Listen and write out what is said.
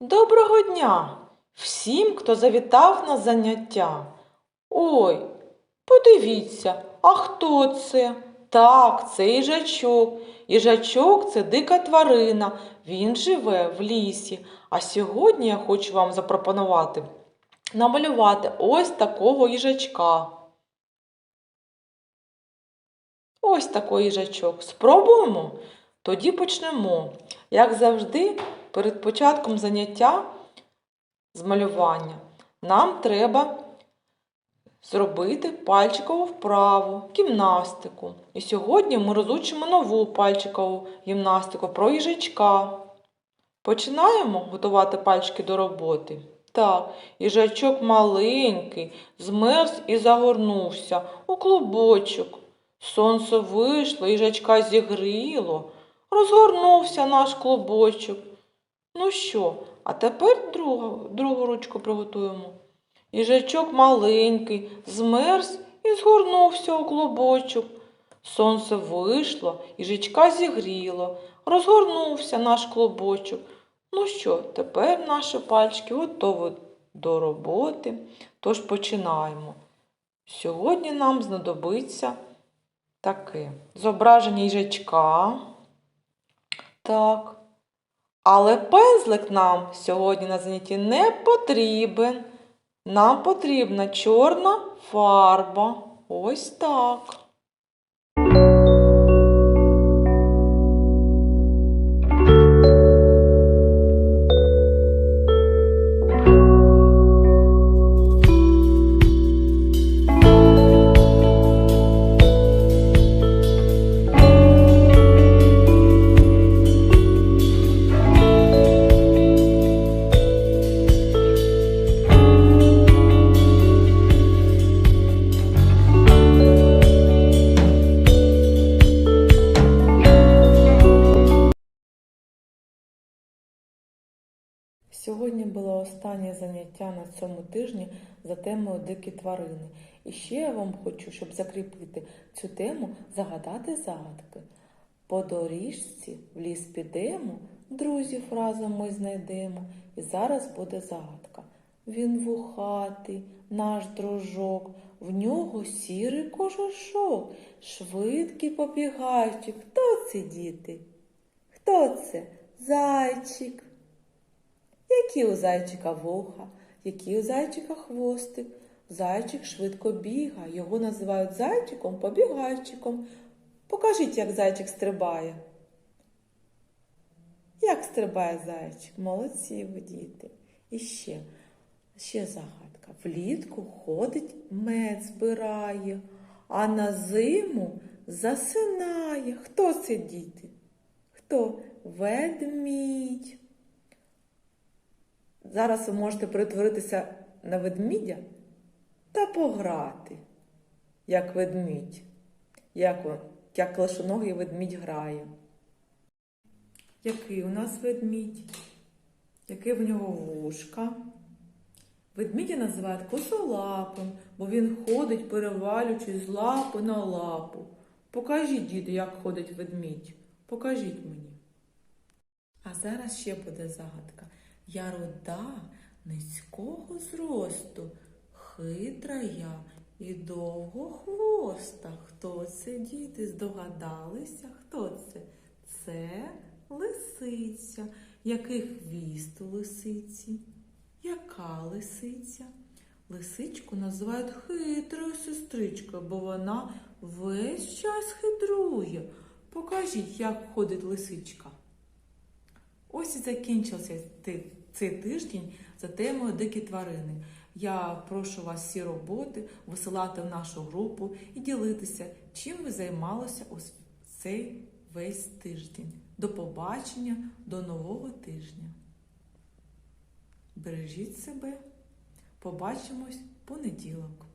Доброго дня всім, хто завітав на заняття. Ой, подивіться, а хто це? Так, це їжачок. Їжачок це дика тварина. Він живе в лісі. А сьогодні я хочу вам запропонувати намалювати ось такого їжачка. Ось такий їжачок. Спробуємо? Тоді почнемо. Як завжди, перед початком заняття з малювання нам треба зробити пальчикову вправу, гімнастику. І сьогодні ми розучимо нову пальчикову гімнастику про їжачка. Починаємо готувати пальчики до роботи. Так, їжачок маленький, змерз і загорнувся у клубочок. Сонце вийшло, їжачка зігріло, розгорнувся наш клубочок. Ну що, а тепер другу, другу ручку приготуємо. Їжачок маленький, змерз і згорнувся у клубочок. Сонце вийшло, їжачка зігріло, розгорнувся наш клубочок. Ну що, тепер наші пальчики готові до роботи, тож починаємо. Сьогодні нам знадобиться таке зображення їжачка. Так. Але пензлик нам сьогодні на занятті не потрібен. Нам потрібна чорна фарба. Ось так. Сьогодні було останнє заняття на цьому тижні за темою дикі тварини. І ще я вам хочу, щоб закріпити цю тему, загадати загадки. По доріжці в ліс підемо, друзів разом ми знайдемо. І зараз буде загадка. Він вухатий, наш дружок, в нього сірий кожушок, швидкий побігайчик. Хто це, діти? Хто це? Зайчик. Які у зайчика вуха, які у зайчика хвостик. Зайчик швидко бігає, його називають зайчиком побігайчиком. Покажіть, як зайчик стрибає. Як стрибає зайчик? Молодці ви діти. І ще, ще загадка. Влітку ходить мед збирає, а на зиму засинає. Хто це діти? Хто? Ведмідь. Зараз ви можете перетворитися на ведмідя та пограти, як ведмідь, як, о- як лишоногий ведмідь грає. Який у нас ведмідь? Яке в нього вушка? Ведмідя називають косолапим, бо він ходить, перевалюючись з лапи на лапу. Покажіть, діти, як ходить ведмідь. Покажіть мені. А зараз ще буде загадка. Я руда, низького зросту, хитра я і довго хвоста. Хто це, діти? Здогадалися? Хто це? Це лисиця. Який хвіст у лисиці? Яка лисиця? Лисичку називають хитрою сестричкою, бо вона весь час хитрує. Покажіть, як ходить лисичка. Ось і закінчився цей тиждень за темою дикі тварини. Я прошу вас всі роботи висилати в нашу групу і ділитися, чим ви займалися с- цей весь тиждень. До побачення, до нового тижня. Бережіть себе. Побачимось понеділок.